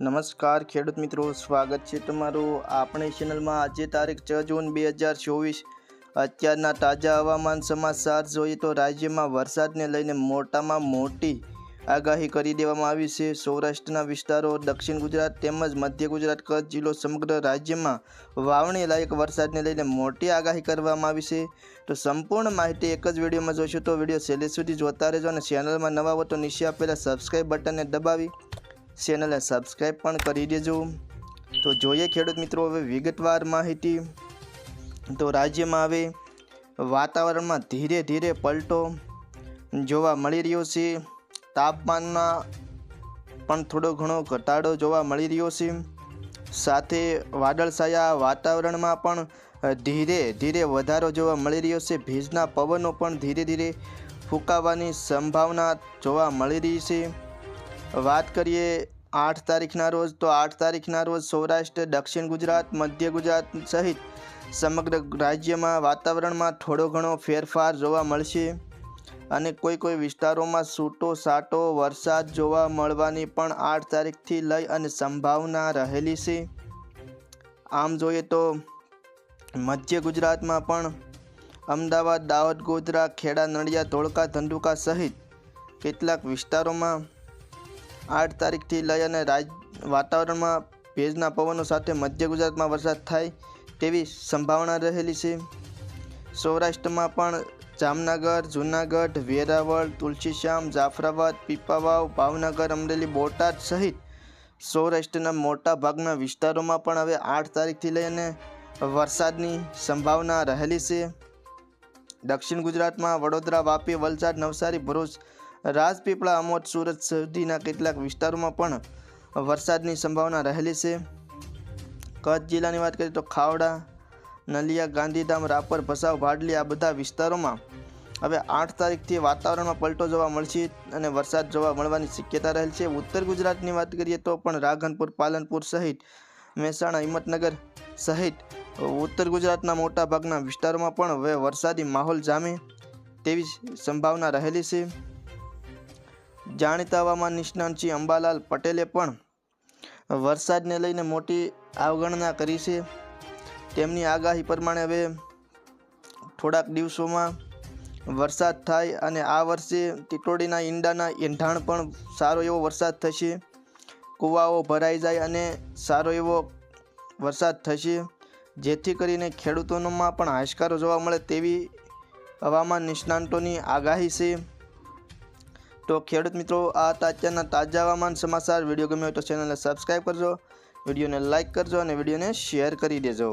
નમસ્કાર ખેડૂત મિત્રો, સ્વાગત છે તમારું આપણી ચેનલમાં આજે તારીખ છ જૂન બે હજાર ચોવીસ. અત્યારના તાજા હવામાન સમાચાર જોઈએ તો રાજ્યમાં વરસાદને લઈને મોટામાં મોટી આગાહી કરી દેવામાં આવી છે. સૌરાષ્ટ્રના વિસ્તારો, દક્ષિણ ગુજરાત તેમજ મધ્ય ગુજરાત કચ્છ જિલ્લો સમગ્ર રાજ્યમાં વાવણી લાયક વરસાદને લઈને મોટી આગાહી કરવામાં આવી છે. તો સંપૂર્ણ માહિતી એક જ વિડીયોમાં જોશો તો વીડિયો છેલ્લે સુધી જોતા રહેજો અને ચેનલમાં નવા હો તો નીચે આપેલા સબસ્ક્રાઈબ બટનને દબાવી ચેનલને સબસ્ક્રાઈબ પણ કરી દેજો. તો જોઈએ ખેડૂત મિત્રો હવે વિગતવાર માહિતી. તો રાજ્યમાં હવે વાતાવરણમાં ધીરે ધીરે પલટો જોવા મળી રહ્યો છે. તાપમાનમાં પણ થોડો ઘણો ઘટાડો જોવા મળી રહ્યો છે. સાથે વાદળછાયા વાતાવરણમાં પણ ધીરે ધીરે વધારો જોવા મળી રહ્યો છે. ભેજના પવનો પણ ધીરે ધીરે ફૂંકાવાની સંભાવના જોવા મળી રહી છે. વાત કરીએ આઠ તારીખના રોજ તો આઠ તારીખના રોજ સૌરાષ્ટ્ર, દક્ષિણ ગુજરાત, મધ્ય ગુજરાત સહિત સમગ્ર રાજ્યમાં વાતાવરણમાં થોડો ઘણો ફેરફાર જોવા મળશે અને કોઈ કોઈ વિસ્તારોમાં છૂટો સાટો, વરસાદ જોવા મળવાની પણ આઠ તારીખથી લઈ અને સંભાવના રહેલી છે. આમ જોઈએ તો મધ્ય ગુજરાતમાં પણ અમદાવાદ, દાહોદ, ગોધરા, ખેડા નડિયા ધોળકા, ધંધુકા સહિત કેટલાક વિસ્તારોમાં આઠ તારીખથી લઈ અને રાજ, વાતાવરણમાં ભેજના પવનો સાથે મધ્ય ગુજરાતમાં વરસાદ થાય તેવી સંભાવના રહેલી છે. સૌરાષ્ટ્રમાં પણ જામનગર, જૂનાગઢ, વેરાવળ, તુલસીશ્યામ, જાફરાબાદ, પીપાવાવ, ભાવનગર, અમરેલી, બોટાદ સહિત સૌરાષ્ટ્રના મોટા ભાગના વિસ્તારોમાં પણ હવે આઠ તારીખથી લઈને વરસાદની સંભાવના રહેલી છે. દક્ષિણ ગુજરાતમાં વડોદરા, વાપી, વલસાડ, નવસારી, ભરૂચ રાજપીપળા અમોદ સુરત સુધીના કેટલાક વિસ્તારોમાં પણ વરસાદની સંભાવના રહેલી છે. કચ્છ જિલ્લાની વાત કરીએ તો ખાવડા, નલિયા, ગાંધીધામ, રાપર, ભસાવ ભાડલી આ બધા વિસ્તારોમાં હવે આઠ તારીખથી વાતાવરણમાં પલટો જોવા મળશે અને વરસાદ જોવા મળવાની શક્યતા રહેલ છે. ઉત્તર ગુજરાતની વાત કરીએ તો પણ રાધનપુર, પાલનપુર સહિત મહેસાણા, હિંમતનગર સહિત ઉત્તર ગુજરાતના મોટા ભાગના વિસ્તારોમાં પણ હવે વરસાદી માહોલ જામે તેવી સંભાવના રહેલી છે. જાણીતા હવામાન નિષ્ણાંત શ્રી અંબાલાલ પટેલે પણ વરસાદને લઈને મોટી અવગણના કરી છે. તેમની આગાહી પ્રમાણે હવે થોડાક દિવસોમાં વરસાદ થાય અને આ વર્ષે ટીટોડીના ઈંડાના એંધાણ પણ સારો એવો વરસાદ થશે. કૂવાઓ ભરાઈ જાય અને સારો એવો વરસાદ થશે. જેથી કરીને ખેડૂતોમાં પણ હાશકારો જોવા મળે તેવી હવામાન નિષ્ણાંતોની આગાહી છે. તો ખેડૂત મિત્રો, આ તાજાના તાજા હવામાન સમાચાર. વીડિયો ગમ્યો હોય તો ચેનલને સબસ્ક્રાઈબ કરજો, વિડીયોને લાઇક કરજો અને વિડીયોને શેર કરી દેજો.